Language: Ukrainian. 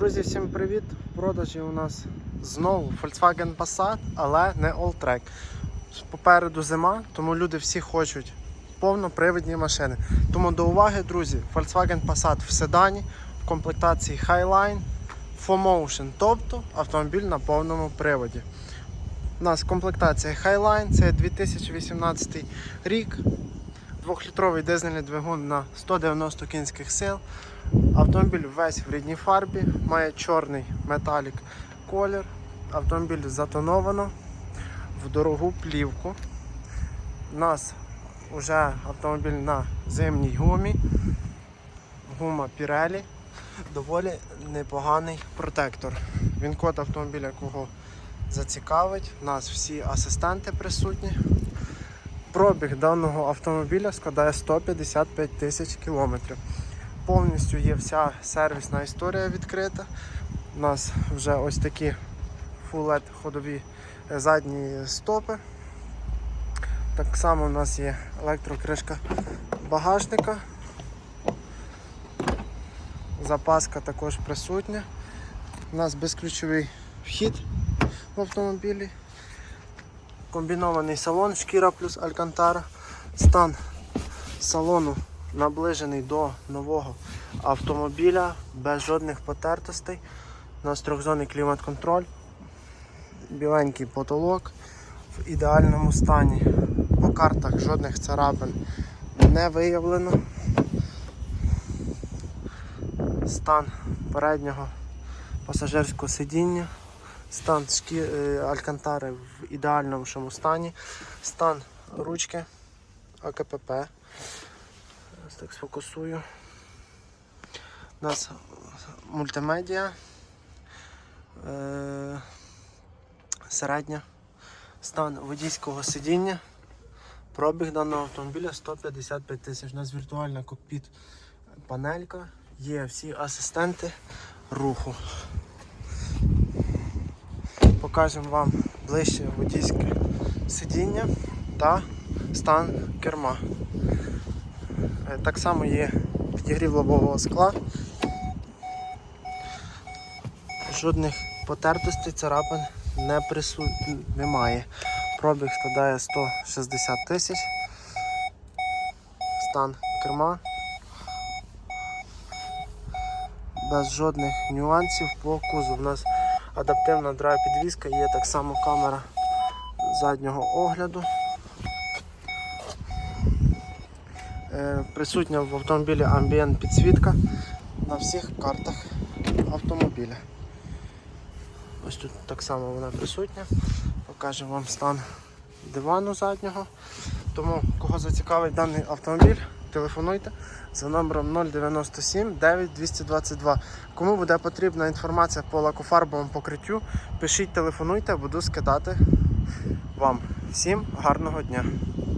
Друзі, всім привіт! В продажі у нас знову Volkswagen Passat, але не Alltrack. Попереду зима, тому люди всі хочуть повнопривідні машини. Тому до уваги, друзі, Volkswagen Passat в седані, в комплектації Highline, 4Motion, тобто автомобіль на повному приводі. У нас комплектація Highline, це 2018 рік, 2-літровий дизельний двигун на 190 кінських сил. Автомобіль весь в рідній фарбі, має чорний металік колір. Автомобіль затоновано в дорогу плівку. У нас вже автомобіль на зимній гумі. Гума Pirelli. Доволі непоганий протектор. Він код автомобіля кого зацікавить. У нас всі асистенти присутні. Пробіг даного автомобіля складає 155 тисяч кілометрів. Повністю є вся сервісна історія відкрита. У нас вже ось такі LED ходові е, задні стопи. Так само у нас є електрокришка багажника. Запаска також присутня. У нас безключовий вхід в автомобілі. Комбінований салон, шкіра плюс алькантара. Стан салону наближений до нового автомобіля без жодних потертостей. У нас трьохзонний клімат-контроль, біленький потолок в ідеальному стані. По картах жодних царапин не виявлено. Стан переднього пасажирського сидіння, стан шкі... е, алькантари в ідеальному стані, стан ручки АКПП. Зараз так сфокусую. У нас мультимедіа. Е, середня. Стан водійського сидіння. Пробіг даного автомобіля 155 тисяч. У нас віртуальна кокпіт панелька. Є всі асистенти руху. Покажемо вам ближче водійське сидіння та стан керма. Е, Так само є підігрів лобового скла. Жодних потертостей царапин не прису... немає. Пробіг складає 160 тисяч. Стан керма. Без жодних нюансів по кузову. У нас адаптивна драйв підвізка, є так само камера заднього огляду. Е, Присутня в автомобілі амбієнт підсвітка на всіх картах автомобіля. Ось тут так само вона присутня. Покажу вам стан дивану заднього. Тому, кого зацікавить даний автомобіль, телефонуйте за номером 097 9 222. Кому буде потрібна інформація по лакофарбовому покриттю, пишіть, телефонуйте, буду скидати вам. Всім гарного дня!